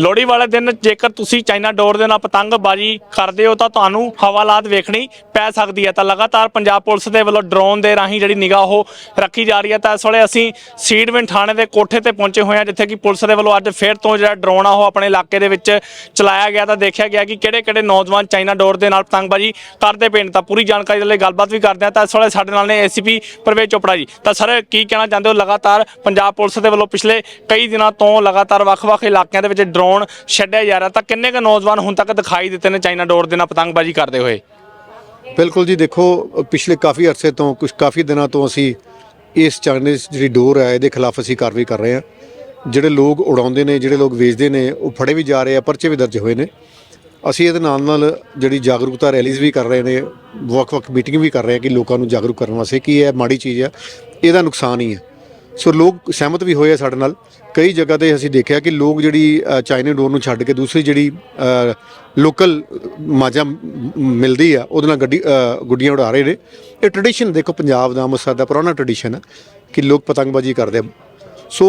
ਲੋਹੜੀ ਵਾਲੇ ਦਿਨ ਜੇਕਰ ਤੁਸੀਂ ਚਾਈਨਾ ਡੋਰ ਦੇ ਨਾਲ ਪਤੰਗਬਾਜ਼ੀ ਕਰਦੇ ਹੋ ਤਾਂ ਤੁਹਾਨੂੰ ਹਵਾਲਾਤ ਵੇਖਣੀ ਪੈ ਸਕਦੀ ਹੈ। ਤਾਂ ਲਗਾਤਾਰ ਪੰਜਾਬ ਪੁਲਿਸ ਦੇ ਵੱਲੋਂ ਡਰੋਨ ਦੇ ਰਾਹੀਂ ਜਿਹੜੀ ਨਿਗਾਹ ਉਹ ਰੱਖੀ ਜਾ ਰਹੀ ਹੈ। ਤਾਂ ਇਸ ਵੇਲੇ ਅਸੀਂ ਸੀਡਵਿੰਡ ਥਾਣੇ ਦੇ ਕੋਠੇ ਤੇ ਪਹੁੰਚੇ ਹੋਏ ਹਾਂ, ਜਿੱਥੇ ਕਿ ਪੁਲਿਸ ਦੇ ਵੱਲੋਂ ਅੱਜ ਫਿਰ ਤੋਂ ਜਿਹੜਾ ਡਰੋਨ ਆ ਉਹ ਆਪਣੇ ਇਲਾਕੇ ਦੇ ਵਿੱਚ ਚਲਾਇਆ ਗਿਆ। ਤਾਂ ਦੇਖਿਆ ਗਿਆ ਕਿ ਕਿਹੜੇ ਕਿਹੜੇ ਨੌਜਵਾਨ ਚਾਈਨਾ ਡੋਰ ਦੇ ਨਾਲ ਪਤੰਗਬਾਜ਼ੀ ਕਰਦੇ ਪਏ ਨੇ। ਤਾਂ ਪੂਰੀ ਜਾਣਕਾਰੀ ਦੇ ਲਈ ਗੱਲਬਾਤ ਵੀ ਕਰਦੇ ਹਾਂ। ਤਾਂ ਇਸ ਵੇਲੇ ਸਾਡੇ ਨਾਲ ਨੇ ਏਸੀਪੀ ਪ੍ਰਵੇਸ਼ ਚੋਪੜਾ ਜੀ। ਤਾਂ ਸਰ, ਕੀ ਕਹਿਣਾ ਚਾਹੁੰਦੇ ਹੋ? ਲਗਾਤਾਰ ਪੰਜਾਬ ਪੁਲਿਸ ਦੇ ਵੱਲੋਂ ਪਿਛਲੇ ਕਈ ਦਿਨਾਂ ਤੋਂ ਲਗਾਤਾਰ ਵੱਖ-ਵੱਖ ਇਲਾਕਿਆਂ ਦੇ ਵਿੱਚ ਡਰੋਨ ਛੱਡਿਆ ਜਾ ਰਿਹਾ ਤਾਂ ਕਿੰਨੇ ਕੁ ਨੌਜਵਾਨ ਹੁਣ ਤੱਕ ਦਿਖਾਈ ਦਿੱਤੇ ਨੇ ਚਾਈਨਾ ਡੋਰ ਦੇ ਨਾਲ ਪਤੰਗਬਾਜ਼ੀ ਕਰਦੇ ਹੋਏ? ਬਿਲਕੁਲ ਜੀ, ਦੇਖੋ, ਪਿਛਲੇ ਕਾਫੀ ਅਰਸੇ ਤੋਂ ਕੁਝ ਕਾਫੀ ਦਿਨਾਂ ਤੋਂ ਅਸੀਂ ਇਸ ਚਾਈਨੀਜ਼ ਜਿਹੜੀ ਡੋਰ ਹੈ, ਇਹਦੇ ਖਿਲਾਫ ਅਸੀਂ ਕਾਰਵਾਈ ਕਰ ਰਹੇ ਹਾਂ। ਜਿਹੜੇ ਲੋਕ ਉਡਾਉਂਦੇ ਨੇ, ਜਿਹੜੇ ਲੋਕ ਵੇਚਦੇ ਨੇ, ਉਹ ਫੜੇ ਵੀ ਜਾ ਰਹੇ ਆ, ਪਰਚੇ ਵੀ ਦਰਜ ਹੋਏ ਨੇ। ਅਸੀਂ ਇਹਦੇ ਨਾਲ ਨਾਲ ਜਿਹੜੀ ਜਾਗਰੂਕਤਾ ਰੈਲੀਜ਼ ਵੀ ਕਰ ਰਹੇ ਨੇ, ਵੱਖ-ਵੱਖ ਮੀਟਿੰਗ ਵੀ ਕਰ ਰਹੇ ਹਾਂ ਕਿ ਲੋਕਾਂ ਨੂੰ ਜਾਗਰੂਕ ਕਰਨ ਵਾਸਤੇ ਕੀ ਹੈ, ਮਾੜੀ ਚੀਜ਼ ਹੈ, ਇਹਦਾ ਨੁਕਸਾਨ ਹੀ ਹੈ। ਸੋ ਲੋਕ ਸਹਿਮਤ ਵੀ ਹੋਏ ਆ ਸਾਡੇ ਨਾਲ। ਕਈ ਜਗ੍ਹਾ ਤੇ ਅਸੀਂ ਦੇਖਿਆ ਕਿ ਲੋਕ ਜਿਹੜੀ ਚਾਈਨਾ ਡੋਰ ਨੂੰ ਛੱਡ ਕੇ ਦੂਸਰੀ ਜਿਹੜੀ ਲੋਕਲ ਮਾਜਾ ਮਿਲਦੀ ਆ, ਉਹਦੇ ਨਾਲ ਗੱਡੀ ਗੁੱਡੀਆਂ ਉਡਾ ਰਹੇ ਨੇ। ਇਹ ਟ੍ਰੈਡੀਸ਼ਨ ਦੇਖੋ, ਪੰਜਾਬ ਦਾ, ਅੰਮ੍ਰਿਤਸਰ ਦਾ ਪੁਰਾਣਾ ਟ੍ਰੈਡੀਸ਼ਨ ਹੈ ਕਿ ਲੋਕ ਪਤੰਗਬਾਜ਼ੀ ਕਰਦੇ ਆ। ਸੋ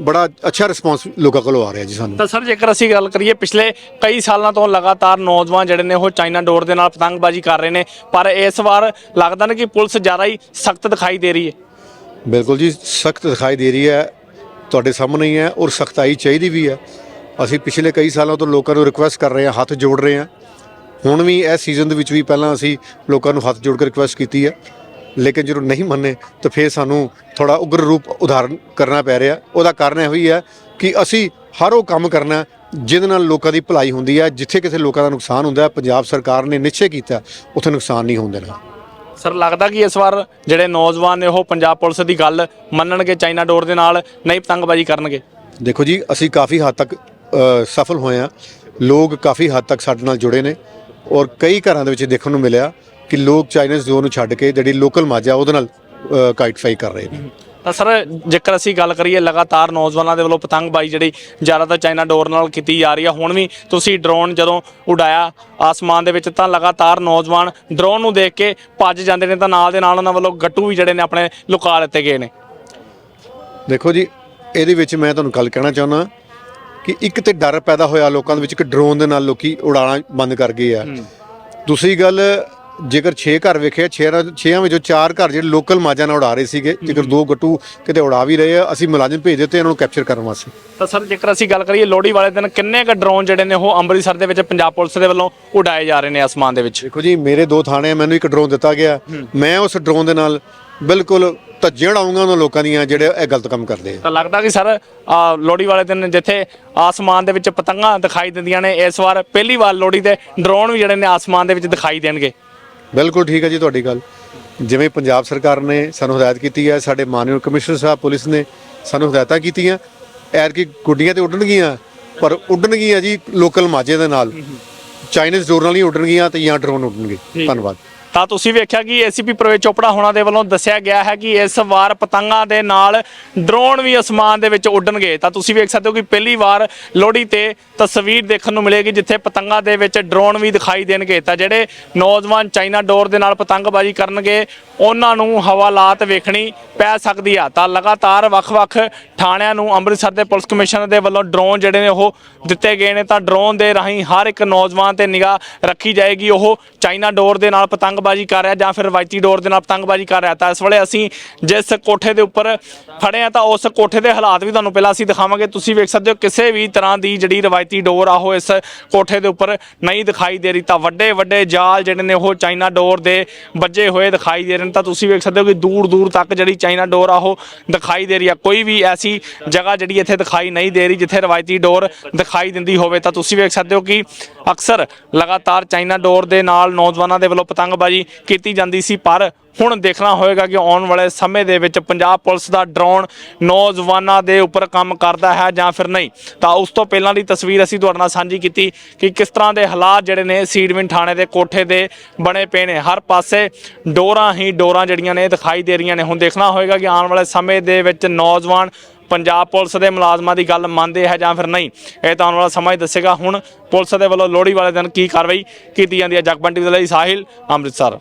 ਬੜਾ ਅੱਛਾ ਰਿਸਪਾਂਸ ਲੋਕਾਂ ਕੋਲੋਂ ਆ ਰਿਹਾ ਜੀ ਸਾਨੂੰ। ਤਾਂ ਸਰ, ਜੇਕਰ ਅਸੀਂ ਗੱਲ ਕਰੀਏ, ਪਿਛਲੇ ਕਈ ਸਾਲਾਂ ਤੋਂ ਲਗਾਤਾਰ ਨੌਜਵਾਨ ਜਿਹੜੇ ਨੇ, ਉਹ ਚਾਈਨਾ ਡੋਰ ਦੇ ਨਾਲ ਪਤੰਗਬਾਜ਼ੀ ਕਰ ਰਹੇ ਨੇ। ਪਰ ਇਸ ਵਾਰ ਲੱਗਦਾ ਨਾ ਕਿ ਪੁਲਿਸ ਜ਼ਿਆਦਾ ਹੀ ਸਖਤ ਦਿਖਾਈ ਦੇ ਰਹੀ ਹੈ। ਬਿਲਕੁਲ ਜੀ, ਸਖਤ ਦਿਖਾਈ ਦੇ ਰਹੀ ਹੈ, ਤੁਹਾਡੇ ਸਾਹਮਣੇ ਹੀ ਹੈ ਔਰ ਸਖਤਾਈ ਚਾਹੀਦੀ ਵੀ ਹੈ। ਅਸੀਂ ਪਿਛਲੇ ਕਈ ਸਾਲਾਂ ਤੋਂ ਲੋਕਾਂ ਨੂੰ ਰਿਕੁਐਸਟ ਕਰ ਰਹੇ ਹਾਂ, ਹੱਥ ਜੋੜ ਰਹੇ ਹਾਂ। ਹੁਣ ਵੀ ਇਸ ਸੀਜ਼ਨ ਦੇ ਵਿੱਚ ਵੀ ਪਹਿਲਾਂ ਅਸੀਂ ਲੋਕਾਂ ਨੂੰ ਹੱਥ ਜੋੜ ਕੇ ਰਿਕੁਐਸਟ ਕੀਤੀ ਹੈ। ਲੇਕਿਨ ਜਦੋਂ ਨਹੀਂ ਮੰਨੇ, ਤਾਂ ਫਿਰ ਸਾਨੂੰ ਥੋੜਾ ਉਗਰ ਰੂਪ ਉਦਾਹਰਨ ਕਰਨਾ ਪੈ ਰਿਹਾ। ਉਹਦਾ ਕਾਰਨ ਇਹ ਹੀ ਹੈ ਕਿ ਅਸੀਂ ਹਰ ਉਹ ਕੰਮ ਕਰਨਾ ਜਿਹਦੇ ਨਾਲ ਲੋਕਾਂ ਦੀ ਭਲਾਈ ਹੁੰਦੀ ਹੈ। ਜਿੱਥੇ ਕਿਸੇ ਲੋਕਾਂ ਦਾ ਨੁਕਸਾਨ ਹੁੰਦਾ ਹੈ, ਪੰਜਾਬ ਸਰਕਾਰ ਨੇ ਨਿਸ਼ਚੈ ਕੀਤਾ, ਉੱਥੇ ਨੁਕਸਾਨ ਨਹੀਂ ਹੋਣ ਦੇਣਾ। ਸਰ, ਲੱਗਦਾ ਕਿ ਇਸ ਵਾਰ ਜਿਹੜੇ ਨੌਜਵਾਨ ਨੇ ਉਹ ਪੰਜਾਬ ਪੁਲਿਸ ਦੀ ਗੱਲ ਮੰਨਣਗੇ ਚਾਈਨਾ ਡੋਰ ਦੇ ਨਾਲ, ਨਹੀਂ ਪਤੰਗਬਾਜ਼ੀ ਕਰਨਗੇ? ਦੇਖੋ ਜੀ, ਅਸੀਂ ਕਾਫੀ ਹੱਦ ਤੱਕ ਸਫਲ ਹੋਏ ਆ ਲੋਕ ਕਾਫੀ ਹੱਦ ਤੱਕ ਸਾਡੇ ਨਾਲ ਜੁੜੇ ਨੇ ਔਰ ਕਈ ਘਰਾਂ ਦੇ ਵਿੱਚ ਦੇਖਣ ਨੂੰ ਮਿਲਿਆ ਕਿ ਲੋਕ ਚਾਈਨੀਜ਼ ਜ਼ੋਨ ਨੂੰ ਛੱਡ ਕੇ ਜਿਹੜੀ ਲੋਕਲ ਮਾਜਾ ਉਹਦੇ ਨਾਲ ਕਾਈਟ ਫਾਈ ਕਰ ਰਹੇ ਨੇ। ਤਾਂ ਸਰ ਜੇਕਰ ਅਸੀਂ ਗੱਲ ਕਰੀਏ ਲਗਾਤਾਰ ਨੌਜਵਾਨਾਂ ਦੇ ਵੱਲੋਂ ਪਤੰਗਬਾਜ਼ੀ ਜਿਹੜੀ ਜ਼ਿਆਦਾਤਰ ਚਾਈਨਾ ਡੋਰ ਨਾਲ ਕੀਤੀ ਜਾ ਰਹੀ ਹੈ ਹੁਣ ਵੀ ਤੁਸੀਂ ਡਰੋਨ ਜਦੋਂ ਉਡਾਇਆ ਆਸਮਾਨ ਦੇ ਵਿੱਚ ਤਾਂ ਲਗਾਤਾਰ ਨੌਜਵਾਨ ਡਰੋਨ ਨੂੰ ਦੇਖ ਕੇ ਭੱਜ ਜਾਂਦੇ ਨੇ ਤਾਂ ਨਾਲ ਦੇ ਨਾਲ ਉਹਨਾਂ ਵੱਲੋਂ ਗੱਟੂ ਵੀ ਜਿਹੜੇ ਨੇ ਆਪਣੇ ਲੁਕਾ ਲਿੱਤੇ ਗਏ ਨੇ। ਦੇਖੋ ਜੀ ਇਹਦੇ ਵਿੱਚ ਮੈਂ ਤੁਹਾਨੂੰ ਗੱਲ ਕਹਿਣਾ ਚਾਹੁੰਦਾ ਕਿ ਇੱਕ ਤੇ ਡਰ ਪੈਦਾ ਹੋਇਆ ਲੋਕਾਂ ਦੇ ਵਿੱਚ ਕਿ ਡਰੋਨ ਦੇ ਨਾਲ ਲੋਕੀ ਉਡਾਣਾ ਬੰਦ ਕਰ ਗਏ ਆ। ਦੂਸਰੀ ਗੱਲ ਜੇਕਰ 6 ਘਰ ਵੇਖਿਆ 6 6 ਵਿੱਚੋਂ 4 ਘਰ ਜਿਹੜੇ ਲੋਕਲ ਮਾਜਾਂ ਨਾਲ ਉਡਾ ਰਹੇ ਸੀਗੇ ਜੇਕਰ ਦੋ ਗੱਟੂ ਕਿਤੇ ਉਡਾ ਵੀ ਰਹੇ ਆ ਅਸੀਂ ਮੁਲਾਜ਼ਮ ਭੇਜ ਦਿੱਤੇ ਇਹਨਾਂ ਨੂੰ ਕੈਪਚਰ ਕਰਨ ਵਾਸਤੇ। ਤਾਂ ਸਰ ਜੇਕਰ ਅਸੀਂ ਗੱਲ ਕਰੀਏ ਲੋਹੜੀ ਵਾਲੇ ਦਿਨ ਕਿੰਨੇ ਕ ਡਰੋਨ ਜਿਹੜੇ ਨੇ ਉਹ ਅੰਮ੍ਰਿਤਸਰ ਦੇ ਵਿੱਚ ਪੰਜਾਬ ਪੁਲਿਸ ਦੇ ਵੱਲੋਂ ਉਡਾਏ ਜਾ ਰਹੇ ਨੇ ਆਸਮਾਨ ਦੇ ਵਿੱਚ? ਦੇਖੋ ਜੀ ਮੇਰੇ ਦੋ ਥਾਣੇ ਆ ਮੈਨੂੰ ਇੱਕ ਡਰੋਨ ਦਿੱਤਾ ਗਿਆ। ਮੈਂ ਉਸ ਡਰੋਨ ਦੇ ਨਾਲ ਬਿਲਕੁਲ ਧੱਜੀਆਂ ਉਡਾਊਂਗਾ ਉਹਨਾਂ ਲੋਕਾਂ ਦੀਆਂ ਜਿਹੜੇ ਇਹ ਗਲਤ ਕੰਮ ਕਰਦੇ ਆ। ਤਾਂ ਲੱਗਦਾ ਕਿ ਸਰ ਲੋਹੜੀ ਵਾਲੇ ਦਿਨ ਜਿੱਥੇ ਆਸਮਾਨ ਦੇ ਵਿੱਚ ਪਤੰਗਾਂ ਦਿਖਾਈ ਦਿੰਦੀਆਂ ਨੇ ਇਸ ਵਾਰ ਪਹਿਲੀ ਵਾਰ ਲੋਹੜੀ ਤੇ ਡਰੋਨ ਵੀ ਜਿਹੜੇ ਨੇ ਆਸਮਾਨ ਦੇ ਵਿੱਚ ਦਿਖਾਈ ਦੇਣਗੇ। ਬਿਲਕੁਲ ਠੀਕ ਹੈ ਜੀ ਤੁਹਾਡੀ ਗੱਲ। ਜਿਵੇਂ ਪੰਜਾਬ ਸਰਕਾਰ ਨੇ ਸਾਨੂੰ ਹਦਾਇਤ ਕੀਤੀ ਹੈ ਸਾਡੇ ਮਾਨਯੋਗ ਕਮਿਸ਼ਨਰ ਸਾਹਿਬ ਪੁਲਿਸ ਨੇ ਸਾਨੂੰ ਹਦਾਇਤਾਂ ਕੀਤੀਆਂ। ਐਰ ਕਿ ਗੁੱਡੀਆਂ ਤੇ ਉੱਡਣਗੀਆਂ ਪਰ ਉੱਡਣਗੀਆਂ ਜੀ ਲੋਕਲ ਮਾਝੇ ਦੇ ਨਾਲ। ਚਾਈਨੀਜ਼ ਡੋਰ ਨਾਲ ਹੀ ਉੱਡਣਗੀਆਂ ਤੇ ਜਾਂ ਡਰੋਨ ਉੱਡਣਗੇ। ਧੰਨਵਾਦ। ਤਾਂ ਤੁਸੀਂ ਵੇਖਿਆ ਕਿ ਏਸੀਪੀ ਪ੍ਰਵੇਸ਼ ਚੋਪੜਾ ਹੋਣਾ ਦੇ ਵੱਲੋਂ ਦੱਸਿਆ ਗਿਆ ਹੈ ਕਿ ਇਸ ਵਾਰ ਪਤੰਗਾਂ ਦੇ ਨਾਲ ਡਰੋਨ ਵੀ ਅਸਮਾਨ ਦੇ ਵਿੱਚ ਉੱਡਣਗੇ। ਤਾਂ ਤੁਸੀਂ ਵੇਖ ਸਕਦੇ ਹੋ ਕਿ ਪਹਿਲੀ ਵਾਰ ਲੋਹੜੀ ਤੇ ਤਸਵੀਰ ਦੇਖਣ ਨੂੰ ਮਿਲੇਗੀ ਜਿੱਥੇ ਪਤੰਗਾਂ ਦੇ ਵਿੱਚ ਡਰੋਨ ਵੀ ਦਿਖਾਈ ਦੇਣਗੇ। ਤਾਂ ਜਿਹੜੇ ਨੌਜਵਾਨ ਚਾਈਨਾ ਡੋਰ ਦੇ ਨਾਲ ਪਤੰਗਬਾਜ਼ੀ ਕਰਨਗੇ, ਉਹਨਾਂ ਨੂੰ ਹਵਾਲਾਤ ਵੇਖਣੀ ਪੈ ਸਕਦੀ ਆ। ਤਾਂ ਲਗਾਤਾਰ ਵੱਖ-ਵੱਖ ਥਾਣਿਆਂ ਨੂੰ ਅੰਮ੍ਰਿਤਸਰ ਦੇ ਪੁਲਿਸ ਕਮਿਸ਼ਨਰ ਦੇ ਵੱਲੋਂ ਡਰੋਨ ਜਿਹੜੇ ਨੇ ਉਹ ਦਿੱਤੇ ਗਏ ਨੇ। ਤਾਂ ਡਰੋਨ ਦੇ ਰਾਹੀਂ ਹਰ ਇੱਕ ਨੌਜਵਾਨ ਤੇ ਨਿਗਾਹ ਰੱਖੀ ਜਾਏਗੀ। ਉਹ ਚਾਈਨਾ ਡੋਰ ਦੇ ਨਾਲ ਪਤੰਗ ਪਤੰਗਬਾਜ਼ੀ ਕਰ ਰਿਹਾ ਜਾਂ ਫਿਰ ਰਵਾਇਤੀ ਡੋਰ ਦੇ ਨਾਲ ਪਤੰਗਬਾਜ਼ੀ ਕਰ ਰਿਹਾ ਤਾਂ ਇਸ ਵੇਲੇ ਅਸੀਂ ਜਿਸ ਕੋਠੇ ਦੇ ਉੱਪਰ ਖੜੇ ਆ ਤਾਂ ਉਸ ਕੋਠੇ ਦੇ ਹਾਲਾਤ ਵੀ ਤੁਹਾਨੂੰ ਪਹਿਲਾਂ ਅਸੀਂ ਦਿਖਾਵਾਂਗੇ। ਤੁਸੀਂ ਵੇਖ ਸਕਦੇ ਹੋ ਕਿਸੇ ਵੀ ਤਰ੍ਹਾਂ ਦੀ ਜਿਹੜੀ ਰਵਾਇਤੀ ਡੋਰ ਆ, ਉਹ ਇਸ ਕੋਠੇ ਦੇ ਉੱਪਰ ਨਹੀਂ ਦਿਖਾਈ ਦੇ ਰਹੀ। ਤਾਂ ਵੱਡੇ ਵੱਡੇ ਜਾਲ ਜਿਹੜੇ ਨੇ, ਉਹ ਚਾਈਨਾ ਡੋਰ ਦੇ ਵੱਜੇ ਹੋਏ ਦਿਖਾਈ ਦੇ ਰਹੇ ਨੇ। ਤਾਂ ਤੁਸੀਂ ਵੇਖ ਸਕਦੇ ਹੋ ਕਿ ਦੂਰ ਦੂਰ ਤੱਕ ਜਿਹੜੀ ਚਾਈਨਾ ਡੋਰ ਆ, ਉਹ ਦਿਖਾਈ ਦੇ ਰਹੀ ਆ। ਕੋਈ ਵੀ ਐਸੀ ਜਗ੍ਹਾ ਜਿਹੜੀ ਇੱਥੇ ਦਿਖਾਈ ਨਹੀਂ ਦੇ ਰਹੀ, ਜਿੱਥੇ ਰਵਾਇਤੀ ਡੋਰ ਦਿਖਾਈ ਦਿੰਦੀ ਹੋਵੇ। ਤਾਂ ਤੁਸੀਂ ਵੇਖ ਸਕਦੇ ਹੋ ਕਿ ਅਕਸਰ ਲਗਾਤਾਰ ਚਾਈਨਾ ਡੋਰ ਦੇ ਨਾਲ ਨੌਜਵਾਨਾਂ ਦੇ ਵੱਲੋਂ ਪਤੰਗਬਾਜ਼ੀ ਕੀਤੀ ਜਾਂਦੀ ਸੀ, ਪਰ ਹੁਣ ਦੇਖਣਾ ਹੋਏਗਾ ਕਿ ਆਉਣ ਵਾਲੇ ਸਮੇਂ ਦੇ ਵਿੱਚ ਪੰਜਾਬ ਪੁਲਿਸ ਦਾ ਡਰੋਨ ਨੌਜਵਾਨਾਂ ਦੇ ਉੱਪਰ ਕੰਮ ਕਰਦਾ ਹੈ ਜਾਂ ਫਿਰ ਨਹੀਂ। ਤਾਂ ਉਸ ਤੋਂ ਪਹਿਲਾਂ ਦੀ ਤਸਵੀਰ ਅਸੀਂ ਤੁਹਾਡੇ ਨਾਲ ਸਾਂਝੀ ਕੀਤੀ ਕਿ ਕਿਸ ਤਰ੍ਹਾਂ ਦੇ ਹਾਲਾਤ ਜਿਹੜੇ ਨੇ ਸੀਡਵਿੰਡ ਥਾਣੇ ਦੇ ਕੋਠੇ ਦੇ ਬਣੇ ਪਏ ਨੇ। ਹਰ ਪਾਸੇ ਡੋਰਾਂ ਹੀ ਡੋਰਾਂ ਜਿਹੜੀਆਂ ਨੇ ਦਿਖਾਈ ਦੇ ਰਹੀਆਂ ਨੇ। ਹੁਣ ਦੇਖਣਾ ਹੋਏਗਾ ਕਿ ਆਉਣ ਵਾਲੇ ਸਮੇਂ ਦੇ ਵਿੱਚ ਨੌਜਵਾਨ ਪੰਜਾਬ ਪੁਲਿਸ ਦੇ ਮੁਲਾਜ਼ਮਾਂ ਦੀ ਗੱਲ ਮੰਨਦੇ ਹੈ ਜਾਂ ਫਿਰ ਨਹੀਂ, ਇਹ ਤਾਂ ਆਉਣ ਵਾਲਾ ਸਮਾਂ ਹੀ ਦੱਸੇਗਾ। ਹੁਣ ਪੁਲਿਸ ਦੇ ਵੱਲੋਂ ਲੋਹੜੀ ਵਾਲੇ ਦਿਨ ਕੀ ਕਾਰਵਾਈ ਕੀਤੀ ਜਾਂਦੀ ਹੈ? ਜਗਬੰਟੀ ਦੇ ਲਈ ਸਾਹਿਲ, ਅੰਮ੍ਰਿਤਸਰ।